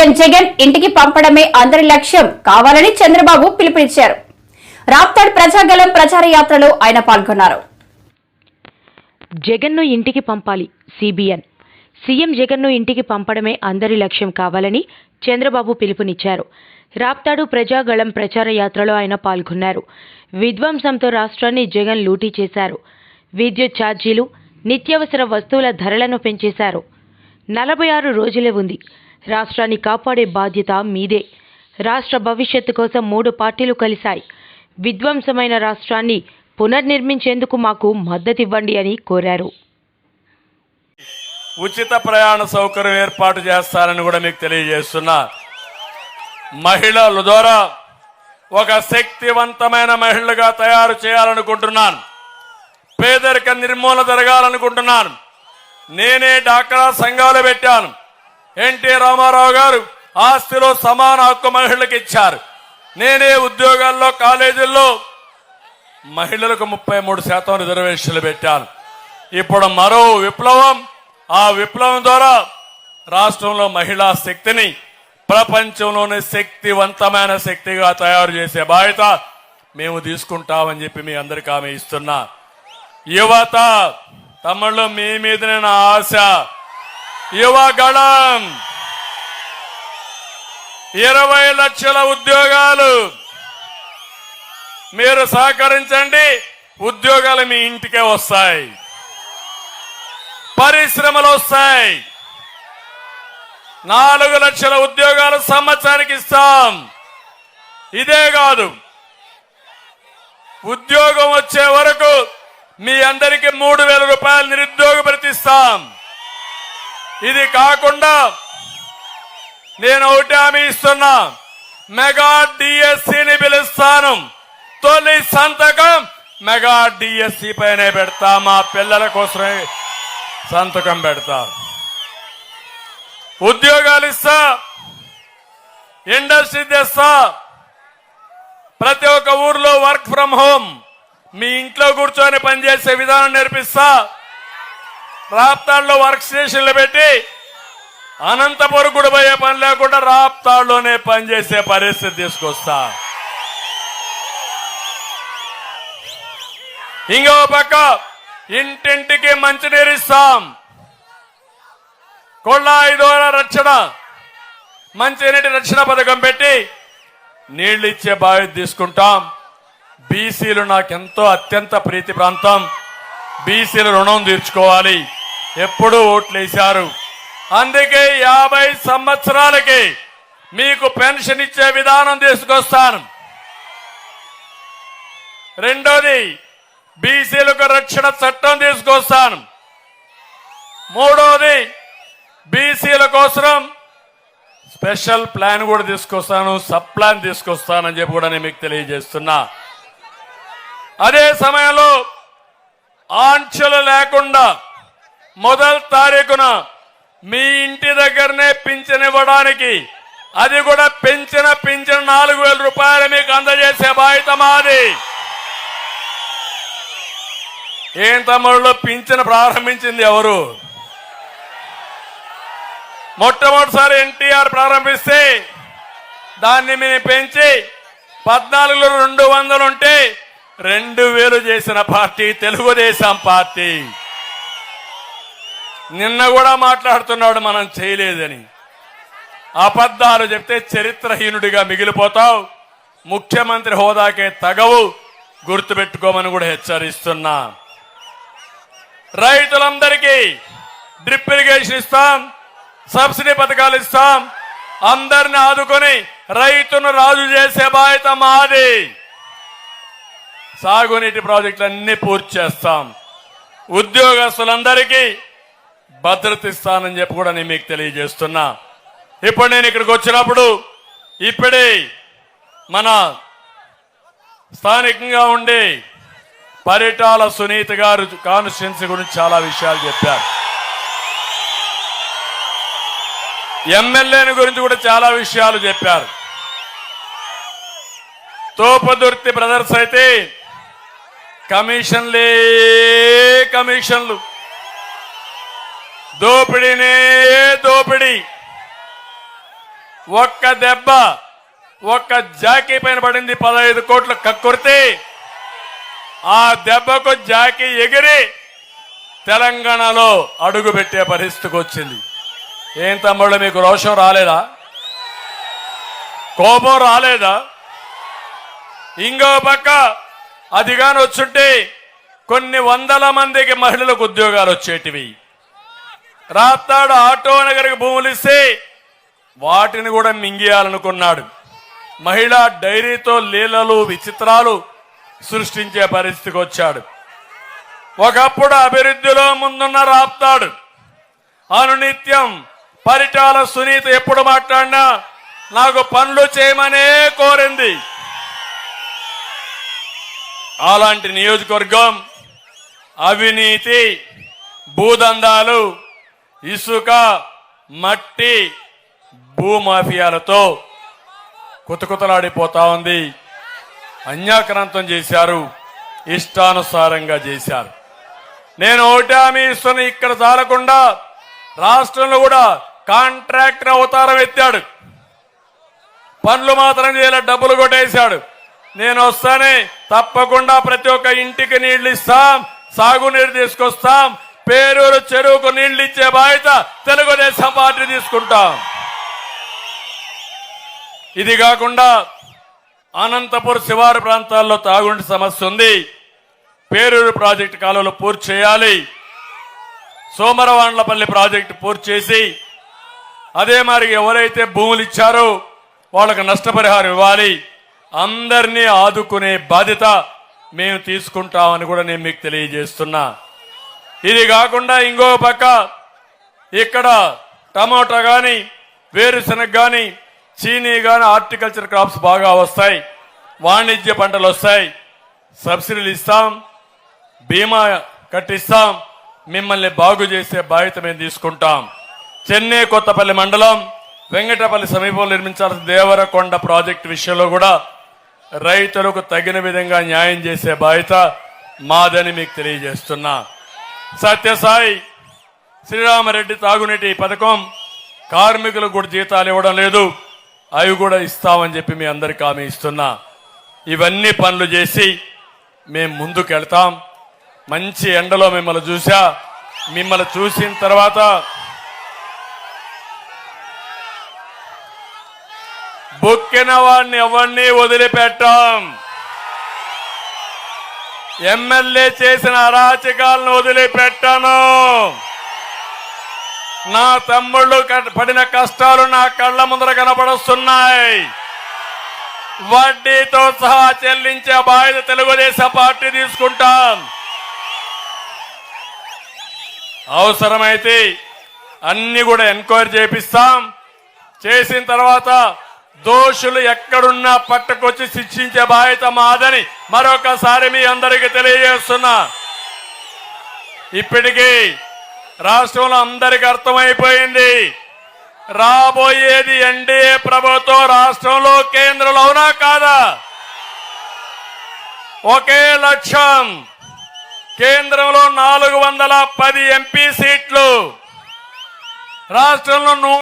CM Jagan ఇంటికి పంపడమే అందరి లక్ష్యం కావాలని చంద్రబాబు పిలుపునిచ్చారు. రాప్తాడ్ ప్రజాగలం ప్రచార యాత్రలో ఆయన పాల్గొన్నారు. జగన్ను ఇంటికి పంపాలి సిబిఎన్. సీఎం జగన్ను ఇంటికి పంపడమే అందరి లక్ష్యం కావాలని చంద్రబాబు పిలుపునిచ్చారు. రాప్తాడు ప్రజాగళం ప్రచార యాత్రలో ఆయన పాల్గొన్నారు. విధ్వంసంతో రాష్ట్రాన్ని జగన్ లూటీ చేశారు. విద్యుత్ ఛార్జీలు నిత్యావసర వస్తువుల ధరలను పెంచేశారు. నలభై ఆరు రోజులే ఉంది. రాష్ట్రాన్ని కాపాడే బాధ్యత మీదే. రాష్ట్ర భవిష్యత్తు కోసం మూడు పార్టీలు కలిశాయి. విధ్వంసమైన రాష్ట్రాన్ని పునర్నిర్మించేందుకు మాకు మద్దతివ్వండి అని కోరారు. ఉచిత ప్రయాణ సౌకర్యం ఏర్పాటు చేస్తారని కూడా మీకు తెలియజేస్తున్నా. మహిళల ద్వారా ఒక శక్తివంతమైన మహిళగా తయారు చేయాలనుకుంటున్నాను. పేదరిక నిర్మూలన జరగాలనుకుంటున్నాను. నేనే డాక్రా సంఘాలు పెట్టాను. ఎన్టీ రామారావు గారు ఆస్తిలో సమాన హక్కు మహిళలకు ఇచ్చారు. నేనే ఉద్యోగాల్లో కాలేజీల్లో మహిళలకు ముప్పై మూడు శాతం రిజర్వేషన్లు పెట్టాను. ఇప్పుడు మరో విప్లవం ఆ విప్లవం ద్వారా రాష్ట్రంలో మహిళా శక్తిని ప్రపంచంలోనే శక్తివంతమైన శక్తిగా తయారు చేసే బాధ్యత మేము తీసుకుంటామని చెప్పి మీ అందరికీ ఆమె ఇస్తున్నా. యువత తమ్ముళ్ళు మీ మీదనే నా ఆశ. యువగళం ఇరవై లక్షల ఉద్యోగాలు. మీరు సహకరించండి ఉద్యోగాలు మీ ఇంటికే వస్తాయి. పరిశ్రమలు వస్తాయి. నాలుగు లక్షల ఉద్యోగాలు సంవత్సరానికి ఇస్తాం. ఇదే కాదు ఉద్యోగం వచ్చే వరకు మీ అందరికీ మూడు వేల రూపాయలు నిరుద్యోగ ప్రతిస్తాం ఇది కాకుండా నేను ఒకటి హామీ ఇస్తున్నా. మెగా డిఎస్సిని పిలుస్తాను. తొలి సంతకం మెగా డిఎస్సి పైనే పెడతా. మా పిల్లల కోసమే సంతకం పెడతా. ఉద్యోగాలు ఇస్తా. ఇండస్ట్రీ తెస్తా. ప్రతి ఒక్క ఊర్లో వర్క్ ఫ్రం హోమ్. మీ ఇంట్లో కూర్చొని పనిచేసే విధానం నేర్పిస్తా. రాప్తాడులో వర్క్ స్టేషన్లు పెట్టి అనంతపురం కూడా పోయే పని లేకుండా రాప్తాడులోనే పనిచేసే పరిస్థితి తీసుకొస్తా. ఇంకో పక్క ఇంటింటికి మంచినీరు ఇస్తాం. కొళ్ళాయి ద్వారా రక్షణ మంచినీటి రక్షణ పథకం పెట్టి నీళ్ళు ఇచ్చే బాధ్యత తీసుకుంటాం. బీసీలు నాకెంతో అత్యంత ప్రీతి ప్రాంతం. బీసీలు రుణం తీర్చుకోవాలి. ఎప్పుడూ ఓట్లేశారు. అందుకే యాభై సంవత్సరాలకి మీకు పెన్షన్ ఇచ్చే విధానం తీసుకొస్తాను. రెండోది బీసీలకు రక్షణ చట్టం తీసుకొస్తాను. మూడోది బీసీల కోసం స్పెషల్ ప్లాన్ కూడా తీసుకొస్తాను సబ్ ప్లాన్ తీసుకొస్తానని చెప్పి కూడా నేను మీకు తెలియజేస్తున్నా. అదే సమయంలో ఆంక్షలు లేకుండా మొదటి తారీఖున మీ ఇంటి దగ్గరనే పింఛన్ ఇవ్వడానికి అది కూడా పెంచిన పింఛన్ నాలుగు వేల రూపాయలు మీకు అందజేసే బాధ్యత మాది. ఏం తమ్ముళ్ళు పింఛన్ ప్రారంభించింది ఎవరు? మొట్టమొదటిసారి ఎన్టీఆర్ ప్రారంభిస్తే దాన్ని మేము పెంచి పద్నాలుగులో రెండు వందలు ఉంటే రెండు వేలు చేసిన పార్టీ తెలుగుదేశం పార్టీ. నిన్న కూడా మాట్లాడుతున్నాడు మనం చేయలేదని. అబద్ధాలు చెప్తే చరిత్రహీనుడిగా మిగిలిపోతావు. ముఖ్యమంత్రి హోదాకే తగవు. గుర్తుపెట్టుకోమని కూడా హెచ్చరిస్తున్నా. రైతులందరికీ డ్రిప్ ఇరిగేషన్ ఇస్తాం సబ్సిడీ పథకాలు ఇస్తాం. అందరిని ఆదుకొని రైతును రాజు చేసే బాధ్యత మాది. సాగునీటి ప్రాజెక్టులన్నీ పూర్తి చేస్తాం. ఉద్యోగస్తులందరికీ భద్రత ఇస్తానని చెప్పి కూడా నేను మీకు తెలియజేస్తున్నా. ఇప్పుడు నేను ఇక్కడికి వచ్చినప్పుడు ఇప్పుడే మన స్థానికంగా ఉండే పరిటాల సునీత గారు కాన్స్టిట్యున్సీ గురించి చాలా విషయాలు చెప్పారు. ఎమ్మెల్యేని గురించి కూడా చాలా విషయాలు చెప్పారు. తోపదుర్తి బ్రదర్స్ అయితే కమిషన్లే కమిషన్లు. దోపిడీనే దోపిడీ? ఒక్క దెబ్బ ఒక్క జాకీ పైన పడింది పదహైదు కోట్ల కక్కుర్తి. ఆ దెబ్బకు జాకీ ఎగిరి తెలంగాణలో అడుగు పెట్టే పరిస్థితికి వచ్చింది. ఏం తమ్ముళ్ళు మీకు రోషం రాలేదా? కోపం రాలేదా? ఇంకో పక్క అదిగాని వచ్చుంటే కొన్ని వందల మందికి మహిళలకు ఉద్యోగాలు వచ్చేటివి. రాత్తాడు ఆటో నగరికి భూములు ఇస్తే వాటిని కూడా మింగేయాలనుకున్నాడు. మహిళా డైరీతో లీలలు విచిత్రాలు సృష్టించే పరిస్థితికి వచ్చాడు. ఒకప్పుడు అభివృద్ధిలో ముందున్న రాప్తాడు. అనునిత్యం పరిటాల సునీత ఎప్పుడు మాట్లాడినా నాకు పనులు చేయమనే కోరింది. అలాంటి నియోజకవర్గం అవినీతి భూదందాలు ఇసుక మట్టి భూమాఫియాలతో కుతకుతలాడిపోతా ఉంది. అన్యాక్రాంతం చేశారు. ఇష్టానుసారంగా చేశారు. నేను ఒకటి హామీ ఇస్తున్న ఇక్కడ చాలకుండా రాష్ట్రంలో కూడా కాంట్రాక్టర్ అవతారం ఎత్తాడు. పనులు మాత్రం చేయలే డబ్బులు కొట్టేశాడు. నేను వస్తానే తప్పకుండా ప్రతి ఒక్క ఇంటికి నీళ్ళు ఇస్తాం సాగునీరు తీసుకొస్తాం పేరూరు చెరువుకు నీళ్ళు ఇచ్చే బాధ్యత తెలుగుదేశం పార్టీ తీసుకుంటాం. ఇది కాకుండా అనంతపురం శివారు ప్రాంతాల్లో తాగుండి సమస్య ఉంది. పేరూరు ప్రాజెక్టు కాలువలు పూర్తి చేయాలి. సోమరవాండ్లపల్లి ప్రాజెక్టు పూర్తి చేసి అదే మరి ఎవరైతే భూములు ఇచ్చారో వాళ్ళకు నష్టపరిహారం ఇవ్వాలి. అందరినీ ఆదుకునే బాధ్యత మేము తీసుకుంటామని కూడా నేను మీకు తెలియజేస్తున్నా. ఇది కాకుండా ఇంకో పక్క ఇక్కడ టమాటా కానీ వేరుశనగ కానీ చీనీ కానీ హార్టికల్చర్ క్రాప్స్ బాగా వస్తాయి. వాణిజ్య పంటలు వస్తాయి. సబ్సిడీలు ఇస్తాం. బీమా కట్టిస్తాం. మిమ్మల్ని బాగు చేసే బాధ్యత మేము తీసుకుంటాం. చెన్నై కొత్తపల్లి మండలం వెంకటపల్లి సమీపంలో నిర్మించాల్సిన దేవరకొండ ప్రాజెక్టు విషయంలో కూడా రైతులకు తగిన విధంగా న్యాయం చేసే బాధ్యత మాదని మీకు తెలియజేస్తున్నా. సత్యసాయి శ్రీరామరెడ్డి తాగునీటి పథకం కార్మికులకు కూడా జీతాలు ఇవ్వడం లేదు. అవి కూడా ఇస్తామని చెప్పి మీ అందరికి హామీ ఇస్తున్నా. ఇవన్నీ పనులు చేసి మేము ముందుకు వెళ్తాం మంచి ఎండలో మిమ్మల్ని చూసా. మిమ్మల్ని చూసిన తర్వాత బొక్కిన వాడిని ఎవరిని వదిలిపెట్టాం. ఎమ్మెల్యే చేసిన అరాచకాలను వదిలిపెట్టాను. నా తమ్ముళ్ళు పడిన కష్టాలు నా కళ్ళ ముందర కనపడుస్తున్నాయి. వడ్డీతో సహా చెల్లించే బాధ్యత తెలుగుదేశం పార్టీ తీసుకుంటాం. అవసరమైతే అన్ని కూడా ఎంక్వైరీ చేపిస్తాం. చేసిన తర్వాత దోషులు ఎక్కడున్నా పట్టుకొచ్చి శిక్షించే బాధ్యత మాదని మరొకసారి మీ అందరికీ తెలియజేస్తున్నా. ఇప్పటికీ రాష్ట్రంలో అందరికి అర్థమైపోయింది. రాబోయేది ఎన్డీఏ ప్రభుత్వం రాష్ట్రంలో కేంద్రంలో అవునా కాదా? ఒకే లక్ష్యం కేంద్రంలో నాలుగు వందల పది ఎంపీ సీట్లు. రాష్ట్రంలో నూ